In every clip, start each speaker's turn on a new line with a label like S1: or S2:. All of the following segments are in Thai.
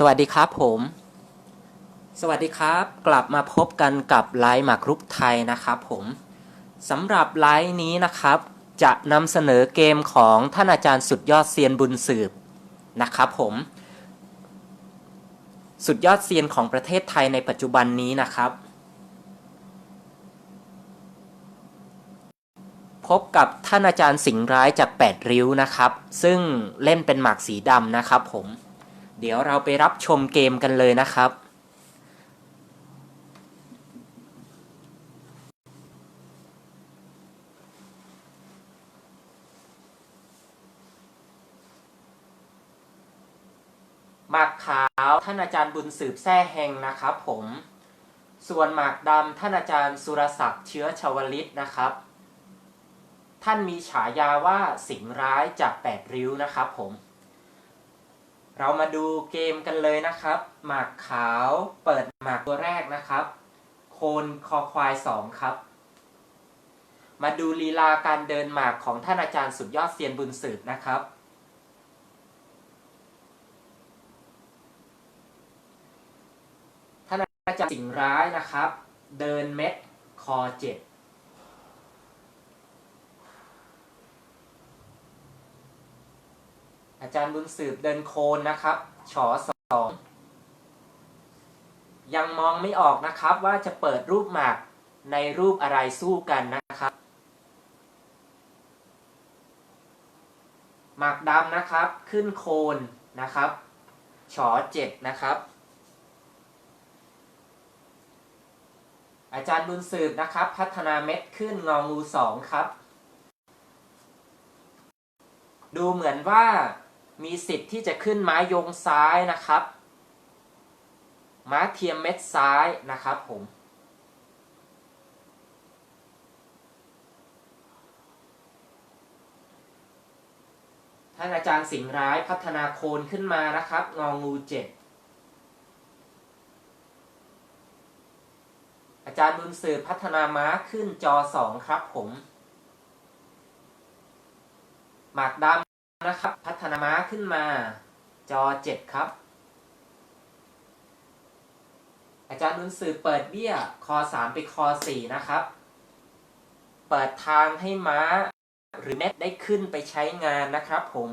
S1: สวัสดีครับผม สวัสดีครับ กลับมาพบกันกับไลฟ์หมากรุกไทยนะครับผมสำหรับไลฟ์นี้นะครับ จะนำเสนอเกมของท่านอาจารย์สุดยอดเซียนบุญสืบนะครับผม สุดยอดเซียนของประเทศไทยในปัจจุบันนี้นะครับ พบกับท่านอาจารย์สิงห์ร้ายจากแปดริ้วนะครับ ซึ่งเล่นเป็นหมากสีดำนะครับผม เดี๋ยวเราไปรับชมเกมกันเลยนะครับ หมากขาวท่านอาจารย์บุญสืบแท้แหงนะครับผม ส่วนหมากดำท่านอาจารย์สุรศักดิ์เชื้อชวลิตนะครับ ท่านมีฉายาว่าสิงร้ายจากแปดริ้วนะครับผม เรามาดูเกมกันเลยนะครับ หมากขาวเปิดหมากตัวแรกนะครับ โคนคอควายสองครับ มาดูลีลาการเดินหมากของท่านอาจารย์สุดยอดเซียนบุญสืบนะครับ ท่านอาจารย์สิงร้ายนะครับ เดินเม็ดคอเจ็ด อาจารย์บุญสืบเดินโคนนะครับฉอสองยังมองไม่ออกนะครับว่าจะเปิดรูปหมากในรูปอะไรสู้กันนะครับ หมากดำนะครับ ขึ้นโคนนะครับฉอเจ็ดนะครับ อาจารย์บุญสืบนะครับ พัฒนาเม็ดขึ้นงองูสองครับ ดูเหมือนว่า มีสิทธิ์ที่จะขึ้นไม้ยงซ้ายนะครับ ม้าเทียมเม็ดซ้ายนะครับผม ท่านอาจารย์สิงห์ร้ายพัฒนาโคนขึ้นมานะครับ งองูเจ็ดอาจารย์บุญสืบพัฒนาม้าขึ้นจอสองครับผม หมากดำ นะครับ พัฒนาม้าขึ้นมา จอเจ็ดครับ อาจารย์บุญสืบเปิดเบี้ย คอสามไปคอสี่นะครับ เปิดทางให้ม้าหรือเน็ตได้ขึ้นไปใช้งานนะครับผม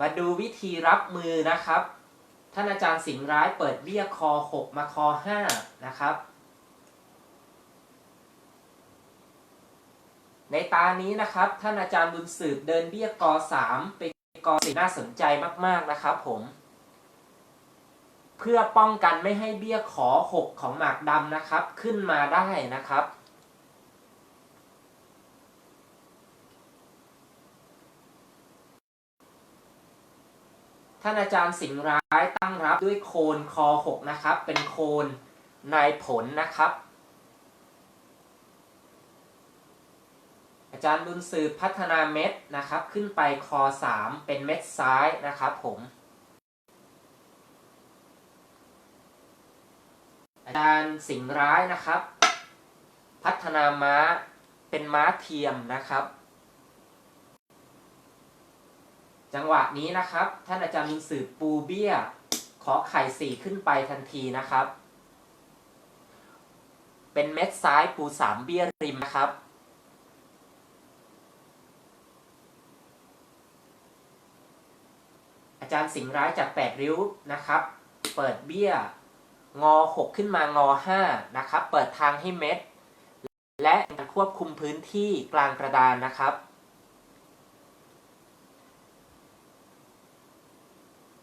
S1: มาดูวิธีรับมือนะครับ ท่านอาจารย์สิงห์ร้ายเปิดเบี้ยคอ 6 มาคอ 5 นะครับ ในตานี้นะครับ ท่านอาจารย์บุญสืบเดินเบี้ยกอ3ไปกอ4น่าสนใจมาก ๆนะครับผม เพื่อป้องกันไม่ให้เบี้ยขอ6ของหมากดำนะครับ ขึ้นมาได้นะครับท่านอาจารย์สิงห์ร้ายตั้งรับด้วยโคนคอ6นะครับ เป็นโคนนายผลนะครับ อาจารย์บุญสืบพัฒนาเม็ดนะครับ ขึ้นไปคอ 3 เป็นเม็ดซ้ายนะครับผมอาจารย์สิงร้ายนะครับ พัฒนาม้าเป็นม้าเทียมนะครับ จังหวะนี้นะครับ ท่านอาจารย์บุญสืบปูเบี้ย ขอไข่สี่ขึ้นไปทันทีนะครับ เป็นเม็ดซ้ายปูสามเบี้ยริมนะครับ อาจารย์สิงห์ร้ายจากแปดริ้วนะครับ เปิดเบี้ย งอ 6 ขึ้นมางอ 5 นะครับ เปิดทางให้เม็ด และควบคุมพื้นที่กลางกระดานนะครับ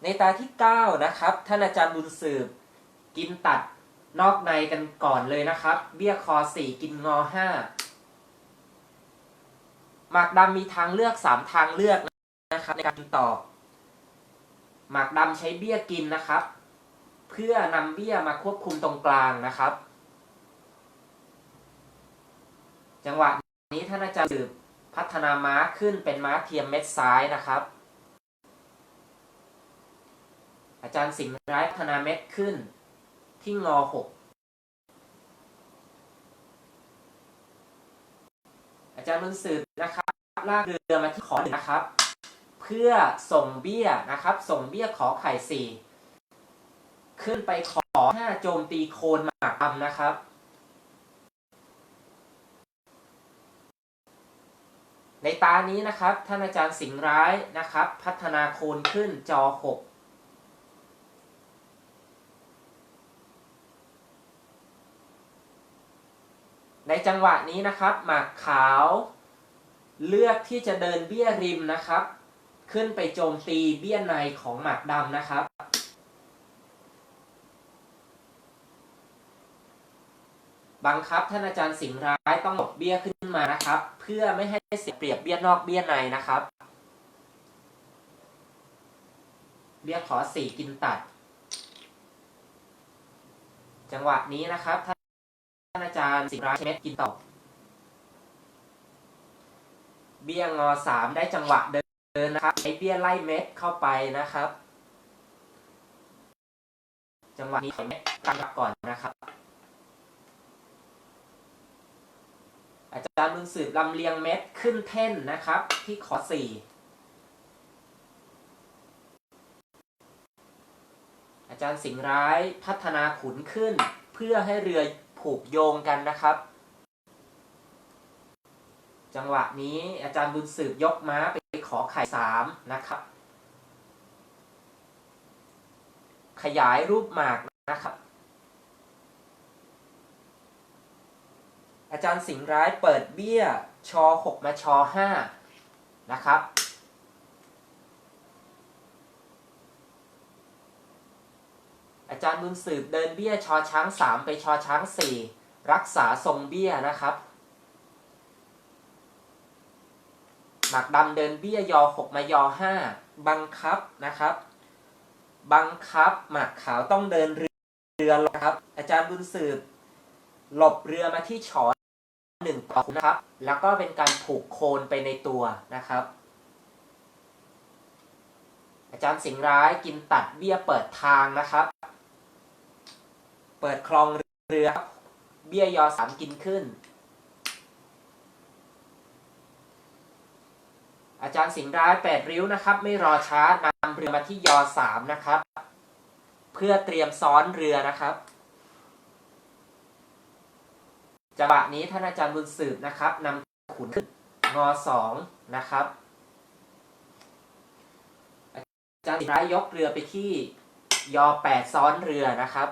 S1: ในตาที่ 9 นะครับ ท่านอาจารย์บุญสืบ กินตัดนอกในกันก่อนเลยนะครับ เบี้ยคอ 4 กินงอ 5 หมากดำมีทางเลือก 3 ทางเลือกนะครับในการต่อ หมากดำใช้เบี้ยกินนะครับ เพื่อนำเบี้ยมาควบคุมตรงกลางนะครับ จังหวะนี้ท่านอาจารย์สืบพัฒนาม้าขึ้นเป็นม้าเทียมเม็ดซ้ายนะครับ อาจารย์สิงห์ร้ายพัฒนาเม็ดขึ้นที่งอหกอาจารย์บุญสืบนะครับลากเรือมาที่ขอหนึ่งนะครับ เพื่อส่งเบี้ยนะครับ ส่งเบี้ยขอไข่สี่ขึ้นไปขอห้าโจมตีโคนหมากดำนะครับ ในตานี้นะครับ ท่านอาจารย์สิงห์ร้ายนะครับ พัฒนาโคนขึ้นจอหกในจังหวะนี้นะครับ หมากขาว เลือกที่จะเดินเบี้ยริมนะครับ ขึ้นไปโจมตีเบี้ยในของหมากดำนะครับ บังคับท่านอาจารย์สิงห์ร้ายต้องหลบเบี้ยขึ้นมานะครับ เพื่อไม่ให้เสียเปรียบเบี้ยนอกเบี้ยในนะครับ เบี้ยขอสี่กินตัด จังหวะนี้นะครับท่านอาจารย์สิงห์ร้ายเม็ดกินต่อเบี้ยงอสามได้จังหวะเดิ นนะครับไอเบี้ยไล่เม็ดเข้าไปนะครับ จังหวะนี้ขอเม็ดตั้งก่อนนะครับ อาจารย์บุญสืบลำเลียงเม็ดขึ้นเท่นนะครับ ที่ขอสี่อาจารย์สิงห์ร้ายพัฒนาขุนขึ้น เพื่อให้เรือผูกโยงกันนะครับ จังหวะนี้อาจารย์บุญสืบยกม้าไปขอไข่สามนะครับ ขยายรูปหมากนะครับ อาจารย์สิงห์ร้ายเปิดเบี้ยชอหกมาชอห้านะครับ อาจารย์บุญสืบเดินเบี้ยชอช้างสามไปชอช้างสี่รักษาทรงเบี้ยนะครับ หมากดำเดินเบี้ยยอหกมายอห้าบังคับนะครับ บังคับหมากขาวต้องเดินเรือลงครับ อาจารย์บุญสืบ หลบเรือมาที่ชอหนึ่งต่อนะครับ แล้วก็เป็นการผูกโคนไปในตัวนะครับ อาจารย์สิงร้ายกินตัดเบี้ยเปิดทางนะครับ เปิดคลองเรือ เบี้ยยอสามกินขึ้น อาจารย์สิงห์ร้ายแปดริ้วนะครับ ไม่รอช้านำเรือมาที่ยอสามนะครับ เพื่อเตรียมซ้อนเรือนะครับจังหวะนี้ท่านอาจารย์บุญสืบนะครับนำขุนขึ้นงอสองนะครับอาจารย์สิงห์ร้ายยกเรือไปที่ยอแปดซ้อนเรือนะครับ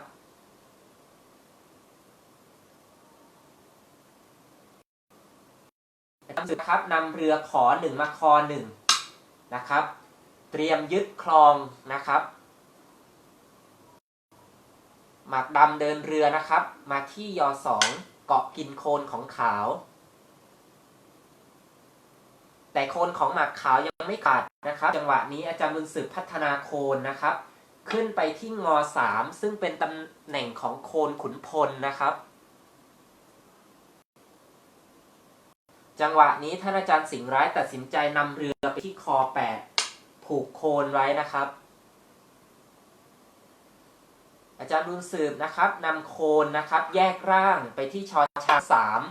S1: อาจารย์บุญสืบนะครับนำเรือขอหนึ่งมาคอหนึ่งนะครับ เตรียมยึดคลองนะครับหมากดำเดินเรือนะครับ มาที่ยอสองเกาะกินโคนของขาว แต่โคนของหมากขาวยังไม่ขาดนะครับ จังหวะนี้อาจารย์บุญสืบพัฒนาโคนนะครับ ขึ้นไปที่งอสามซึ่งเป็นตำแหน่งของโคนขุนพลนะครับ จังหวะนี้ท่านอาจารย์สิงห์ร้ายตัดสินใจนำเรือไปที่คอแปดผูกโคนไว้นะครับ อาจารย์บุญสืบนะครับนำโคนนะครับแยกร่างไปที่ชอชางสาม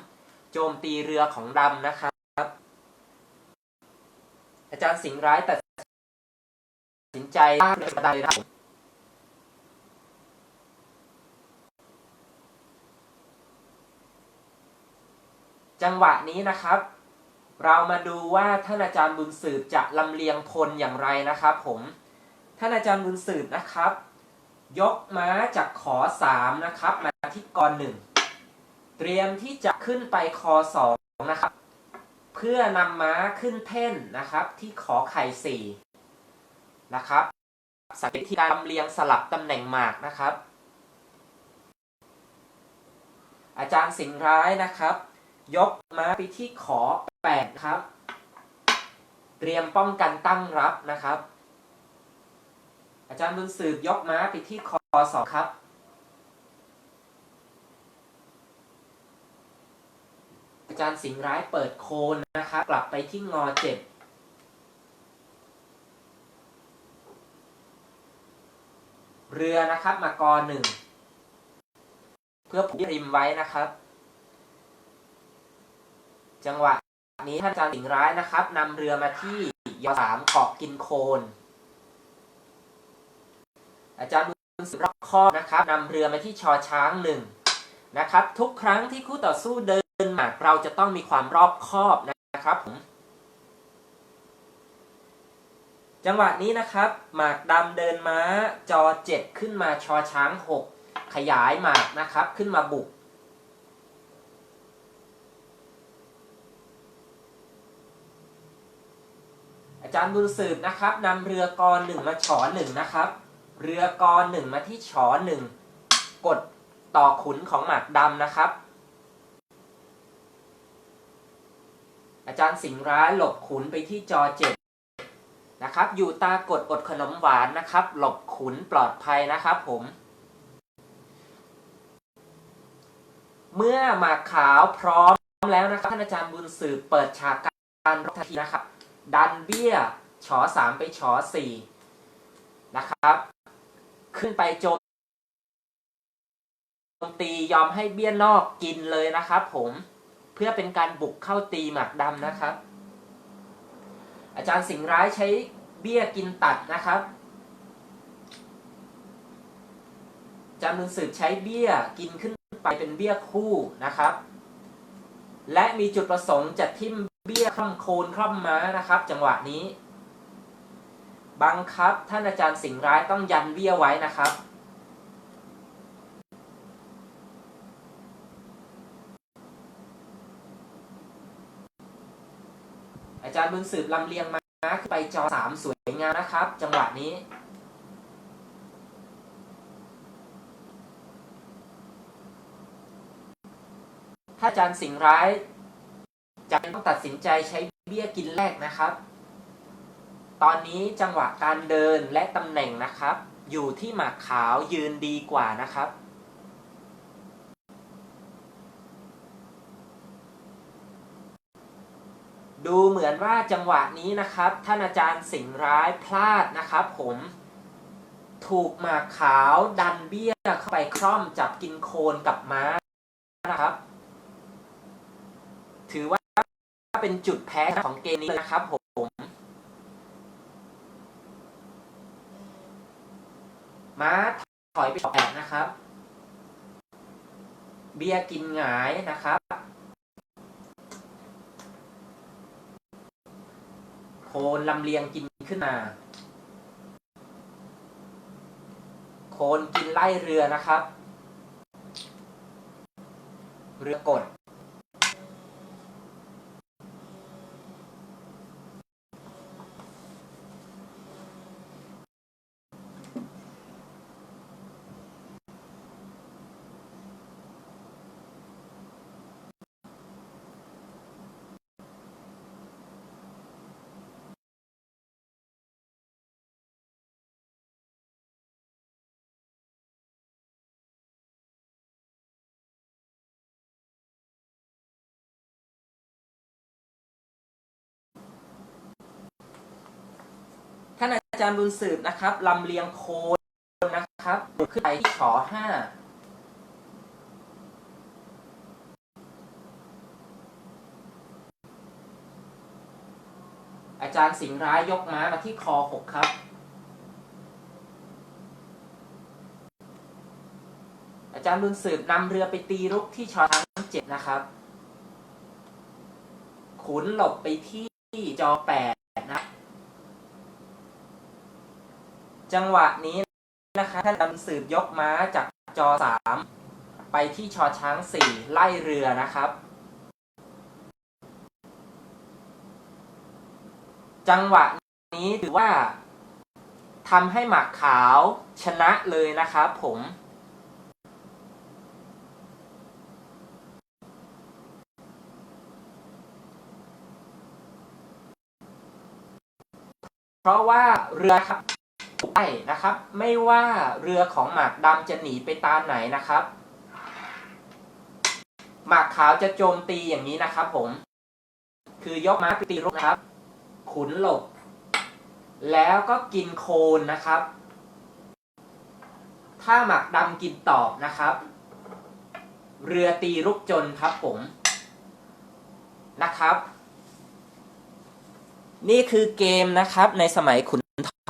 S1: โจมตีเรือของดำนะครับ อาจารย์สิงห์ร้ายตัดสินใจลากเรือได้นะครับ จังหวะนี้นะครับ เรามาดูว่าท่านอาจารย์บุญสืบจะลำเลียงพลอย่างไรนะครับ ผม ท่านอาจารย์บุญสืบนะครับ ยกม้าจากขอสามนะครับ มาที่กรหนึ่งเตรียมที่จะขึ้นไปคอสองนะครับ เพื่อนำม้าขึ้นเท่นนะครับ ที่ขอไข่สี่นะครับสังเกตที่การลำเลียงสลับตำแหน่งหมากนะครับ อาจารย์สิงห์ร้ายนะครับ ยกม้าไปที่ขอแปดครับ เตรียมป้องกันตั้งรับนะครับ อาจารย์บุญสืบยกม้าไปที่คอสองครับ อาจารย์สิงห์ร้ายเปิดโคนนะครับกลับไปที่งอเจ็ดเรือนะครับมากอหนึ่งเพื่อผูกริมไว้นะครับ จังหวะนี้ท่านอาจารย์สิงห์ร้ายนะครับนำเรือมาที่ยอสามเกาะกินโคน อาจารย์บุญสืบรอบคอบนะครับนำเรือมาที่ชอช้างหนึ่งนะครับ ทุกครั้งที่คู่ต่อสู้เดินหมากเราจะต้องมีความรอบคอบนะครับผมจังหวะนี้นะครับ หมากดำเดินม้าจอเจ็ดขึ้นมาชอช้างหกขยายหมากนะครับ ขึ้นมาบุก อาจารย์บุญสืบนะครับนำเรือกอหนึ่งมาฉอหนึ่งนะครับ เรือกอหนึ่งมาที่ฉอหนึ่งกดต่อขุนของหมากดำนะครับ อาจารย์สิงห์ร้ายหลบขุนไปที่จอเจ็ดนะครับ อยู่ตากดอดขนมหวานนะครับ หลบขุนปลอดภัยนะครับผม เมื่อหมากขาวพร้อมแล้วนะครับท่านอาจารย์บุญสืบเปิดฉากการรบทันทีนะครับ ดันเบี้ยฉอสามไปฉอสี่นะครับ ขึ้นไปโจมตียอมให้เบี้ยนอกกินเลยนะครับผมเพื่อเป็นการบุกเข้าตีหมากดำนะครับ อาจารย์สิงห์ร้ายใช้เบี้ยกินตัดนะครับอาจารย์บุญสืบใช้เบี้ยกินขึ้นไปเป็นเบี้ยคู่นะครับ และมีจุดประสงค์จะทิ่ม บี้ยคล่อมโคนคล่อมม้านะครับ จังหวะนี้ บังคับท่านอาจารย์สิงห์ร้ายต้องยันเบี้ยไว้นะครับอาจารย์บุญสืบลำเลียงม้าขึ้นไปจอสามสวยงามนะครับ จังหวะนี้ ถ้าอาจารย์สิงห์ร้าย จะต้องตัดสินใจใช้เบี้ยกินแรกนะครับ ตอนนี้จังหวะการเดินและตำแหน่งนะครับ อยู่ที่หมากขาวยืนดีกว่านะครับดูเหมือนว่าจังหวะนี้นะครับ ท่านอาจารย์สิงร้ายพลาดนะครับ ผมถูกหมากขาวดันเบี้ยเข้าไปคร่อมจับกินโคนกับม้านะครับ ถือว่า เป็นจุดแพ้ของเกมนี้เลยนะครับผมม้าถอยไปแปดนะครับ เบียร์กินหงายนะครับ โคนลำเลียงกินขึ้นมา โคนกินไล่เรือนะครับ เรือกด จารย์บุญสืบนะครับลำเลียงโคนนะครับขึ้นไปที่ฉอห้าอาจารย์สิงห์ร้ายยกม้ามาที่คอหกครับ อาจารย์บุญสืบนำเรือไปตีรุกที่ชอทั้งเจ็ดนะครับ ขุนหลบไปที่จอแปดนะ จังหวะนี้นะคะท่านดำสืบยกม้าจากจอสามไปที่ชอช้างสี่ไล่เรือนะครับ จังหวะนี้ถือว่าทำให้หมากขาวชนะเลยนะครับผมเพราะว่าเรือครับ ใช่นะครับ ไม่ว่าเรือของหมากดำจะหนีไปตามไหนนะครับ หมากขาวจะโจมตีอย่างนี้นะครับ ผม คือยกม้าไปตีรุกนะครับ ขุนหลบ แล้วก็กินโคนนะครับ ถ้าหมากดำกินตอบนะครับ เรือตีรุกจนครับผมนะครับ นี่คือเกมนะครับในสมัยขุน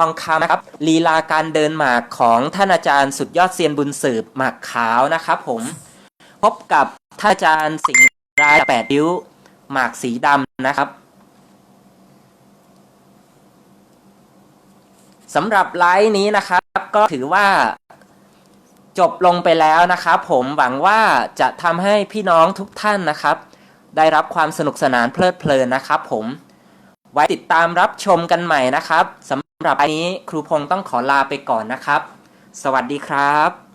S1: ทองคำนะครับลีลาการเดินหมากของท่านอาจารย์สุดยอดเซียนบุญสืบหมากขาวนะครับผมพบกับท่านอาจารย์สิงห์รายแปดริ้วหมากสีดำนะครับสำหรับไลฟ์นี้นะครับก็ถือว่าจบลงไปแล้วนะครับผมหวังว่าจะทำให้พี่น้องทุกท่านนะครับ ได้รับความสนุกสนานเพลิดเพลินนะครับผมไว้ติดตามรับชมกันใหม่นะครับสำ หรับอันนี้ครูพงศ์ต้องขอลาไปก่อนนะครับ สวัสดีครับ